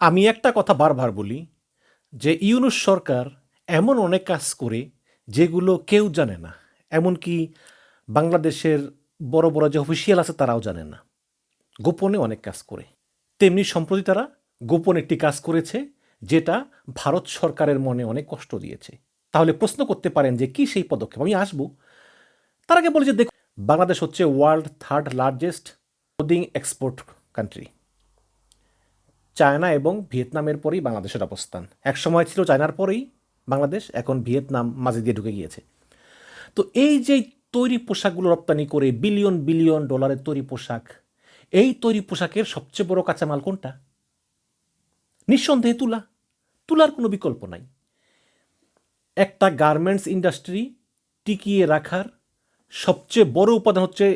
আমি একটা কথা বারবার বলি যে ইউনুস সরকার এমন অনেক কাজ করে যেগুলো কেউ জানে না। এমনকি বাংলাদেশের বড় বড় যে অফিসিয়াল আছে তারাও জানে না। গোপনে অনেক কাজ করে। তেমনি সম্প্রতি তারা গোপন একটি কাজ করেছে যেটা ভারত সরকারের মনে অনেক কষ্ট দিয়েছে। তাহলে প্রশ্ন করতে পারেন যে কি সেই পদক্ষেপ? আমি আসব। তার আগে বলি যে দেখ বাংলাদেশ হচ্ছে world third largest clothing export country China এবং ভিয়েতনামের পরেই বাংলাদেশের অবস্থান। এক সময় ছিল চায়নার পরেই বাংলাদেশ, এখন ভিয়েতনাম মাঝে দিয়ে ঢুকে গিয়েছে। তো এই যে তৈরি পোশাকগুলো রপ্তানি করে বিলিয়ন বিলিয়ন ডলারের তৈরি পোশাক, এই তৈরি পোশাকের সবচেয়ে বড় কাঁচামাল কোনটা? নিঃসন্দেহে তুলা। তুলার কোনো বিকল্প নাই। একটা গার্মেন্টস ইন্ডাস্ট্রি টিকিয়ে রাখার সবচেয়ে বড় উপাদান হচ্ছে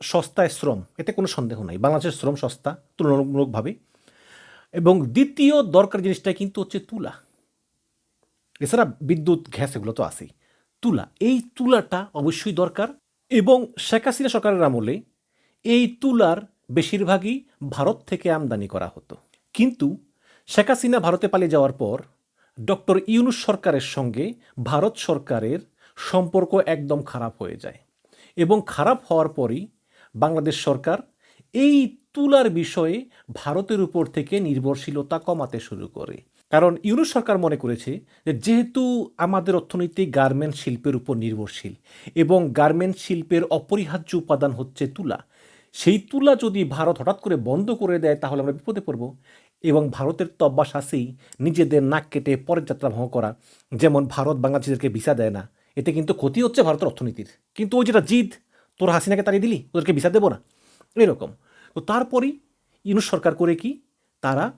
সস্তায় শ্রম। এতে কোনো সন্দেহ নাই। বাংলাদেশের শ্রম সস্তা তুলনামূলকভাবে। এবং দ্বিতীয় দরকার জিনিসটা কিন্তু হচ্ছে তুলা। এছাড়া বিদ্যুৎ, গ্যাস এগুলো তো আছেই। তুলা, এই তুলাটা অবশ্যই দরকার এবং শেখ হাসিনা সরকারের আমলে এই তুলার বেশিরভাগই ভারত থেকে আমদানি করা হতো। কিন্তু শেখ হাসিনা ভারতে পালিয়ে যাওয়ার পর ডক্টর ইউনুস সরকারের সঙ্গে ভারত সরকারের সম্পর্ক একদম খারাপ হয়ে যায় এবং খারাপ হওয়ার পরই বাংলাদেশ সরকার এই তুলার বিষয়ে ভারতের উপর থেকে নির্ভরশীলতা কমাতে শুরু করে। কারণ ইউনুস সরকার মনে করেছে যে যেহেতু আমাদের অর্থনীতি গার্মেন্ট শিল্পের উপর নির্ভরশীল এবং গার্মেন্ট শিল্পের অপরিহার্য উপাদান হচ্ছে তুলা, সেই তুলা যদি ভারত হঠাৎ করে বন্ধ করে দেয় তাহলে আমরা বিপদে পড়ব এবং ভারতের তো অভ্যাস আছেই নিজেদের নাক কেটে পরের যাত্রা ভঙ্গ করা। যেমন ভারত বাংলাদেশিদেরকে ভিসা দেয় না, এতে কিন্তু ক্ষতি হচ্ছে ভারতের অর্থনীতির। কিন্তু ওই যেটা জিদ, তোর হাসিনাকে তাড়িয়ে দিলি ওদেরকে ভিসা দেবো না। এরকম। তো তারপরেই ইউনুস সরকার করে কি? তারা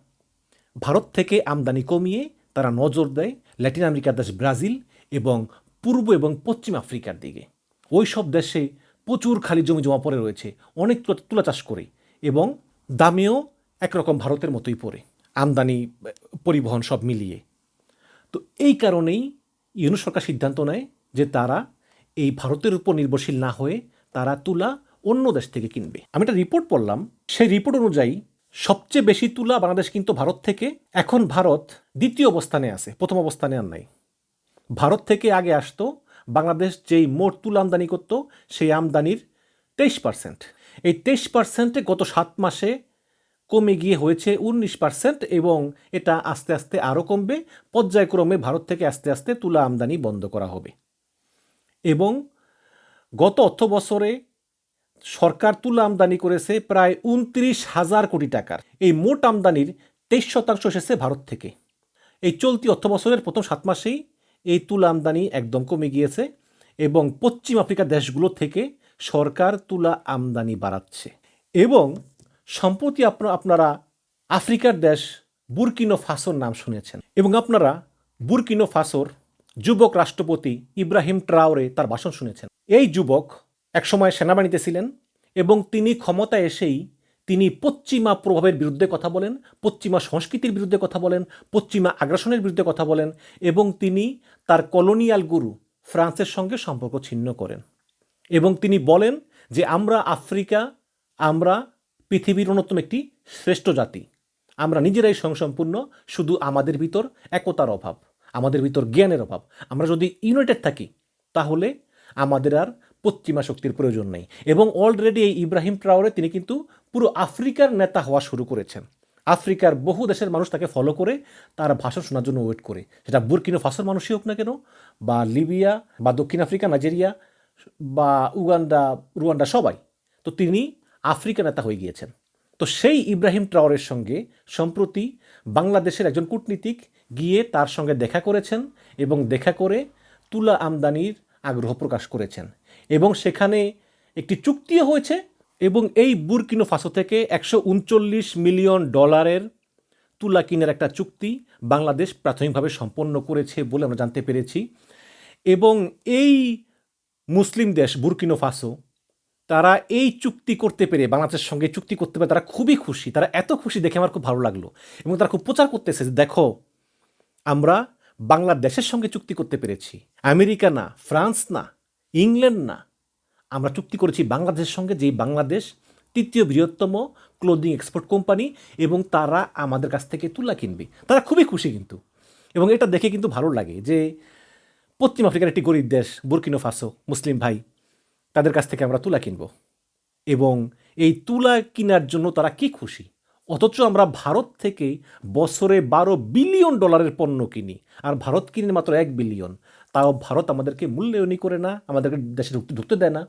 ভারত থেকে আমদানি কমিয়ে তারা নজর দেয় ল্যাটিন আমেরিকার দেশ ব্রাজিল এবং পূর্ব এবং পশ্চিম আফ্রিকার দিকে। ওই সব দেশে প্রচুর খালি জমি জমা পড়ে রয়েছে, অনেক তুলা- চাষ করে এবং দামেও একরকম ভারতের মতোই পড়ে, আমদানি, পরিবহন সব মিলিয়ে। তো এই কারণেই ইউনুস সরকার সিদ্ধান্ত নেয় যে তারা এই ভারতের উপর নির্ভরশীল না হয়ে তারা তুলা অন্য দেশ থেকে কিনবে। আমি একটা রিপোর্ট পড়লাম, সেই রিপোর্ট অনুযায়ী সবচেয়ে বেশি তুলা বাংলাদেশ কিন্তু ভারত থেকে। এখন ভারত দ্বিতীয় অবস্থানে আছে, প্রথম অবস্থানে আর নাই। ভারত থেকে আগে আসতো, বাংলাদেশ যেই মোট তুলা আমদানি করতো, সেই আমদানির তেইশ পার্সেন্ট এই তেইশ পার্সেন্টে গত সাত মাসে কমে গিয়ে হয়েছে উনিশ পার্সেন্ট এবং এটা আস্তে আস্তে আরও কমবে। পর্যায়ক্রমে ভারত থেকে আস্তে আস্তে তুলা আমদানি বন্ধ করা হবে। এবং গত অর্থ বছরে সরকার তুলা আমদানি করেছে প্রায় উনত্রিশ হাজার কোটি টাকার। এই মোট আমদানির তেইশ শতাংশ এসেছে ভারত থেকে। এই চলতি অর্থ বছরের প্রথম সাত মাসেই এই তুলা আমদানি একদম কমে গিয়েছে এবং পশ্চিম আফ্রিকার দেশগুলো থেকে সরকার তুলা আমদানি বাড়াচ্ছে। এবং সম্প্রতি আপনারা আফ্রিকার দেশ বুরকিনো ফাসোর নাম শুনেছেন। এবং আপনারা বুরকিনো ফাসোর যুবক রাষ্ট্রপতি ইব্রাহিম ট্রাওরে তার ভাষণ শুনেছেন। এই যুবক একসময় সেনাবাহিনীতে ছিলেন এবং তিনি ক্ষমতায় এসেই তিনি পশ্চিমা প্রভাবের বিরুদ্ধে কথা বলেন, পশ্চিমা সংস্কৃতির বিরুদ্ধে কথা বলেন, পশ্চিমা আগ্রাসনের বিরুদ্ধে কথা বলেন এবং তিনি তার কলোনিয়াল গুরু ফ্রান্সের সঙ্গে সম্পর্ক ছিন্ন করেন এবং তিনি বলেন যে আমরা আফ্রিকা, আমরা পৃথিবীর অন্যতম একটি শ্রেষ্ঠ জাতি। আমরা নিজেরাই স্বয়ংসম্পূর্ণ, শুধু আমাদের ভিতর একতার অভাব, আমাদের ভিতর জ্ঞানের অভাব। আমরা যদি ইউনাইটেড থাকি, তাহলে আমাদের আর পশ্চিমা শক্তির প্রয়োজন নেই। এবং অলরেডি এই ইব্রাহিম ট্রাওরে তিনি কিন্তু পুরো আফ্রিকার নেতা হওয়া শুরু করেছেন। আফ্রিকার বহু দেশের মানুষ তাকে ফলো করে, তার ভাষণ শোনার জন্য ওয়েট করে। সেটা বুরকিনো ফাসোর মানুষই হোক না কেন, বা লিবিয়া, বা দক্ষিণ আফ্রিকা, নাইজেরিয়া, বা উগান্ডা, রুয়ান্ডা সবাই। তো তিনি আফ্রিকা নেতা হয়ে গিয়েছেন। তো সেই ইব্রাহিম ট্রাওরের সঙ্গে সম্প্রতি বাংলাদেশের একজন কূটনীতিক গিয়ে তার সঙ্গে দেখা করেছেন এবং দেখা করে তুলা আমদানির আগ্রহ প্রকাশ করেছেন। এবং সেখানে একটি চুক্তিও হয়েছে এবং এই বুরকিনো ফাসো থেকে একশো উনচল্লিশ মিলিয়ন ডলারের তুলা কিনের একটা চুক্তি বাংলাদেশ প্রাথমিকভাবে সম্পন্ন করেছে বলে আমরা জানতে পেরেছি। এবং এই মুসলিম দেশ বুরকিনো ফাসো, তারা এই চুক্তি করতে পেরে, বাংলাদেশের সঙ্গে চুক্তি করতে পেরে তারা খুবই খুশি। তারা এত খুশি দেখে আমার খুব ভালো লাগল এবং তারা খুব প্রচার করতেছে দেখো, আমরা বাংলাদেশের সঙ্গে চুক্তি করতে পেরেছি। আমেরিকা না, ফ্রান্স না, ইংল্যান্ড না। আমরা চুক্তি করেছি বাংলাদেশের সঙ্গে, যেই বাংলাদেশ তৃতীয় বৃহত্তম ক্লোদিং এক্সপোর্ট কোম্পানি এবং তারা আমাদের কাছ থেকে তুলা কিনবে। তারা খুবই খুশি কিন্তু। এবং এটা দেখে কিন্তু ভালো লাগে যে পশ্চিম আফ্রিকার একটি গরিব দেশ, বুরকিনো ফাসো, মুসলিম ভাই, তাদের কাছ থেকে আমরা তুলা কিনব। এবং এই তুলা কেনার জন্য তারা কি খুশি? অথচ আমরা ভারত থেকে বছরে বারো বিলিয়ন ডলারের পণ্য কিনি, আর ভারত কিনে মাত্র এক বিলিয়ন। তাও ভারত আমাদেরকে মূল্যায়নই করে না, আমাদেরকে দেশে ঢুকতে ঢুকতে দেয় না।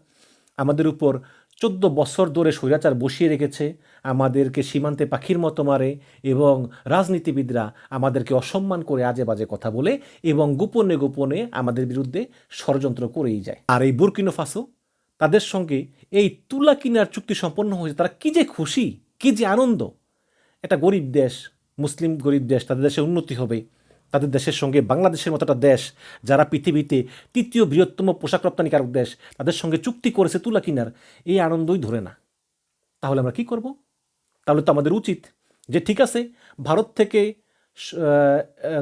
আমাদের উপর চোদ্দ বছর ধরে স্বৈরাচার বসিয়ে রেখেছে, আমাদেরকে সীমান্তে পাখির মতো মারে এবং রাজনীতিবিদরা আমাদেরকে অসম্মান করে আজে বাজে কথা বলে এবং গোপনে গোপনে আমাদের বিরুদ্ধে ষড়যন্ত্র করেই যায়। আর এই বুরকিনো ফাসো, তাদের সঙ্গে এই তুলা কিনার চুক্তি সম্পন্ন হয়েছে, তারা কী যে খুশি, কী যে আনন্দ। একটা গরিব দেশ, মুসলিম গরিব দেশ, তাদের দেশে উন্নতি হবে। তাদের দেশের সঙ্গে বাংলাদেশের মতো একটা দেশ, যারা পৃথিবীতে তৃতীয় বৃহত্তম পোশাক রপ্তানিকারক দেশ, তাদের সঙ্গে চুক্তি করেছে তুলা কিনার, এই আনন্দই ধরে না। তাহলে আমরা কি করব? তাহলে তো আমাদের উচিত যে ঠিক আছে, ভারত থেকে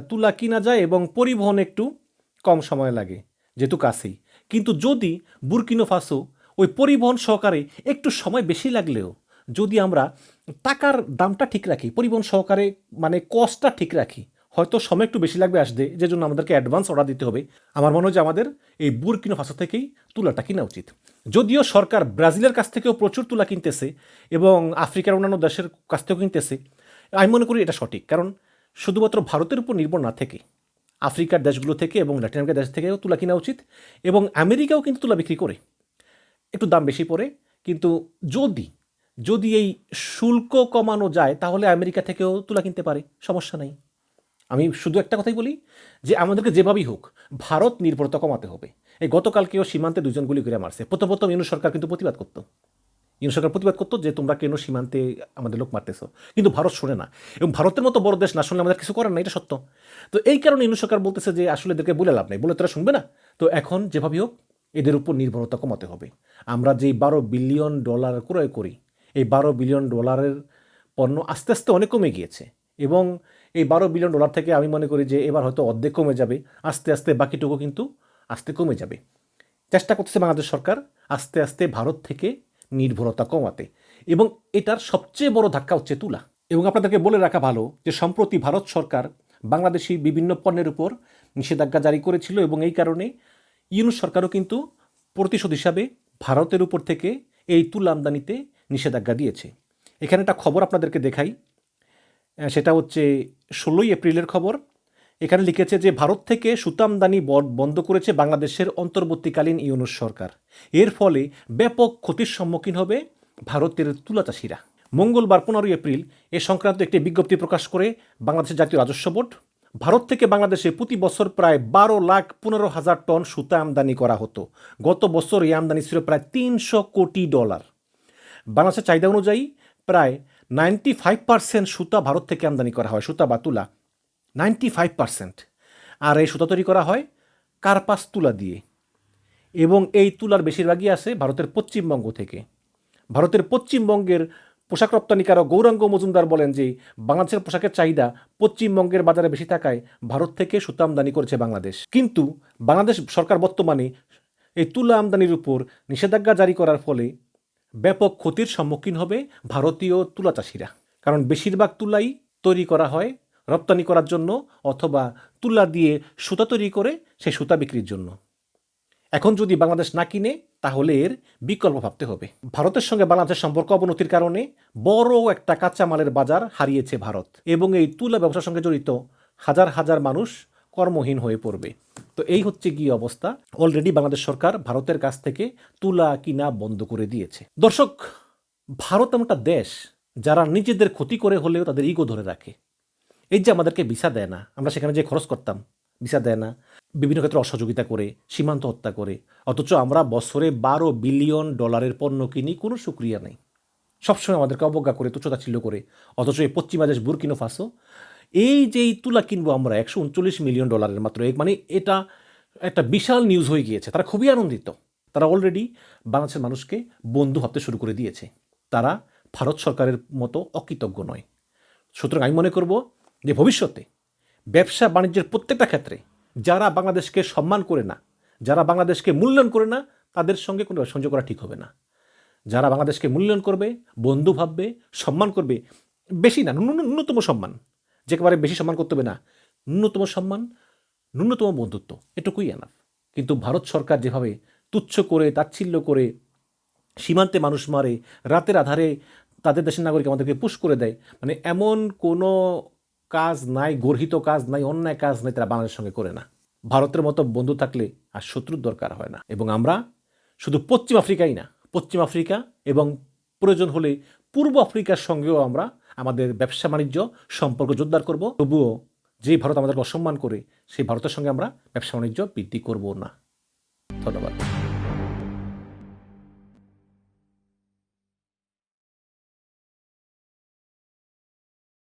তুলা কিনা যায় এবং পরিবহন একটু কম সময় লাগে, যেহেতু কাছেই। কিন্তু যদি বুরকিনো ফাসো ওই পরিবহন সহকারে একটু সময় বেশি লাগলেও যদি আমরা টাকার দামটা ঠিক রাখি, পরিবহন সহকারে মানে কস্টটা ঠিক রাখি, হয়তো সময় একটু বেশি লাগবে আসতে যে জন্য আমাদেরকে অ্যাডভান্স অর্ডার দিতে হবে। আমার মনে হয় যে আমাদের এই বুরকিনো ফাসো থেকেই তুলাটা কিনা উচিত। যদিও সরকার ব্রাজিলের কাছ থেকেও প্রচুর তুলা কিনতেছে এবং আফ্রিকার অন্যান্য দেশের কাছ থেকেও কিনতেছে, আমি মনে করি এটা সঠিক। কারণ শুধুমাত্র ভারতের উপর নির্ভর না থেকে, আফ্রিকার দেশগুলো থেকে এবং ল্যাটিন আমেরিকার দেশ থেকেও তুলা কিনা উচিত এবং আমেরিকাও কিন্তু তুলা বিক্রি করে। একটু দাম বেশি পড়ে, কিন্তু যদি যদি এই শুল্ক কমানো যায়, তাহলে আমেরিকা থেকেও তুলা কিনতে পারে, সমস্যা নাই। আমি শুধু একটা কথাই বলি যে, আমাদেরকে যেভাবেই হোক, ভারত নির্ভরতা কমাতে হবে। এই গতকালকেও সীমান্তে দুজন গুলি করে মারছে। প্রথম প্রথম ইউনু সরকার কিন্তু প্রতিবাদ করতো। ইউনু সরকার প্রতিবাদ করতো যে, তোমরা কেন সীমান্তে আমাদের লোক মারতেছো? কিন্তু ভারত শোনে না। এবং ভারতের মতো বড় দেশ না শুনলে আমাদের কিছু করার না এটা সত্য। তো এই কারণে ইউনু সরকার বলতেছে যে, আসলে এদেরকে বলে লাভ নেই। বলে তারা শুনবে না? তো এখন যেভাবেই হোক, এদের উপর নির্ভরতা কমাতে হবে। আমরা যেই বারো বিলিয়ন ডলার ক্রয় করি এই বারো বিলিয়ন ডলারের পণ্য আস্তে আস্তে অনেক কমে গিয়েছে এবং এই বারো বিলিয়ন ডলার থেকে আমি মনে করি যে এবার হয়তো অর্ধেক কমে যাবে, আস্তে আস্তে বাকিটুকু কিন্তু আস্তে কমে যাবে। চেষ্টা করতেছে বাংলাদেশ সরকার আস্তে আস্তে ভারত থেকে নির্ভরতা কমাতে এবং এটার সবচেয়ে বড় ধাক্কা হচ্ছে তুলা। এবং আপনাদেরকে বলে রাখা ভালো যে সম্প্রতি ভারত সরকার বাংলাদেশি বিভিন্ন পণ্যের উপর নিষেধাজ্ঞা জারি করেছিল এবং এই কারণে ইউনুস সরকারও কিন্তু প্রতিশোধ হিসাবে ভারতের উপর থেকে এই তুলা আমদানিতে নিষেধাজ্ঞা দিয়েছে। এখানে একটা খবর আপনাদেরকে দেখাই। সেটা হচ্ছে ষোলোই এপ্রিলের খবর। এখানে লিখেছে যে, ভারত থেকে সুতামদানি বন্ধ করেছে বাংলাদেশের অন্তর্বর্তীকালীন ইউনুস সরকার। এর ফলে ব্যাপক ক্ষতির সম্মুখীন হবে ভারতের তুলা চাষিরা। মঙ্গলবার পনেরোই এপ্রিল এ সংক্রান্ত একটি বিজ্ঞপ্তি প্রকাশ করে বাংলাদেশের জাতীয় রাজস্ব বোর্ড, ভারত থেকে বাংলাদেশে প্রতি বছর প্রায় বারো লাখ পনেরো হাজার টন সুতা আমদানি করা হতো। গত বছর এই আমদানি ছিল প্রায় তিনশো কোটি ডলার। বাংলাদেশের চাহিদা অনুযায়ী প্রায় নাইনটি ফাইভ পার্সেন্ট সুতা ভারত থেকে আমদানি করা হয়, সুতা বা তুলা। নাইনটি ফাইভ পার্সেন্ট আর এই সুতা তৈরি করা হয় কার্পাস তুলা দিয়ে। এবং এই তুলার বেশিরভাগই আসে ভারতের পশ্চিমবঙ্গ থেকে। ভারতের পশ্চিমবঙ্গের পোশাক রপ্তানিকারক গৌরাঙ্গ মজুমদার বলেন যে, বাংলাদেশের পোশাকের চাহিদা পশ্চিমবঙ্গের বাজারে বেশি থাকায় ভারত থেকে সুতা আমদানি করেছে বাংলাদেশ। কিন্তু বাংলাদেশ সরকার বর্তমানে এই তুলা আমদানির উপর নিষেধাজ্ঞা জারি করার ফলে ব্যাপক ক্ষতির সম্মুখীন হবে ভারতীয় তুলা চাষিরা। কারণ বেশিরভাগ তুলাই তৈরি করা হয় রপ্তানি করার জন্য অথবা তুলা দিয়ে সুতা তৈরি করে সেই সুতা বিক্রির জন্য। এখন যদি বাংলাদেশ না কিনে, তাহলে এর বিকল্প ভাবতে হবে। ভারতের সঙ্গে বাংলাদেশের সম্পর্ক অবনতির কারণে বড় একটা কাঁচামালের বাজার হারিয়েছে ভারত এবং এই তুলা ব্যবসার সঙ্গে জড়িত হাজার হাজার মানুষ কর্মহীন হয়ে পড়বে। তো এই হচ্ছে কি অবস্থা। অলরেডি বাংলাদেশ সরকার ভারতের কাছ থেকে তুলা কিনা বন্ধ করে দিয়েছে। দর্শক, ভারত এমন একটা দেশ যারা নিজেদের ক্ষতি করে হলেও তাদের ইগো ধরে রাখে। এই যে আমাদেরকে ভিসা দেয় না, আমরা সেখানে যে খরচ করতাম, ভিসা দেয় না। বিভিন্ন ক্ষেত্রে অসহযোগিতা করে, সীমান্ত হত্যা করে, অথচ আমরা বছরে বারো বিলিয়ন ডলারের পণ্য কিনি, কোনো সুক্রিয়া নেই। সবসময় আমাদেরকে অবজ্ঞা করে, তুচ্ছতাচ্ছিল্য করে, অথচ এই পশ্চিমা দেশ, বুরকিনো ফাসো এই যে এই তুলা কিনবো আমরা, একশো উনচল্লিশ মিলিয়ন ডলারের মাত্র মানে এটা একটা বিশাল নিউজ হয়ে গিয়েছে। তারা খুবই আনন্দিত। তারা অলরেডি বাংলাদেশের মানুষকে বন্ধু ভাবতে শুরু করে দিয়েছে। তারা ভারত সরকারের মতো অকৃতজ্ঞ নয়। সুতরাং আমি মনে করব যে ভবিষ্যতে ব্যবসা বাণিজ্যের প্রত্যেকটা ক্ষেত্রে যারা বাংলাদেশকে সম্মান করে না, যারা বাংলাদেশকে মূল্যায়ন করে না, তাদের সঙ্গে কোনো সংযোগ করা ঠিক হবে না। যারা বাংলাদেশকে মূল্যায়ন করবে, বন্ধু ভাববে, সম্মান করবে, বেশি না ন্যূন- ন্যূনতম সম্মান। যে একেবারে বেশি সম্মান করতে হবে না। ন্যূনতম সম্মান, ন্যূনতম বন্ধুত্ব, এটুকুই এনাফ কিন্তু ভারত সরকার যেভাবে তুচ্ছ করে, তাচ্ছিল্য করে সীমান্তে মানুষ মারে, রাতের আধারে তাদের দেশের নাগরিক আমাদেরকে পুশ করে দেয় মানে এমন কোনো কাজ নাই, গর্হিত কাজ নাই, অন্যায় কাজ নাই তারা বাংলাদেশের সঙ্গে করে না। ভারতের মতো বন্ধু থাকলে আর শত্রুর দরকার হয় না। এবং আমরা শুধু পশ্চিম আফ্রিকাই না, পশ্চিম আফ্রিকা এবং প্রয়োজন হলে পূর্ব আফ্রিকার সঙ্গেও আমরা আমাদের ব্যবসা বাণিজ্য, সম্পর্ক জোরদার করব। তবুও যে ভারত আমাদেরকে অসম্মান করে, সেই ভারতের সঙ্গে আমরা ব্যবসা বাণিজ্য বৃদ্ধি করব না। ধন্যবাদ।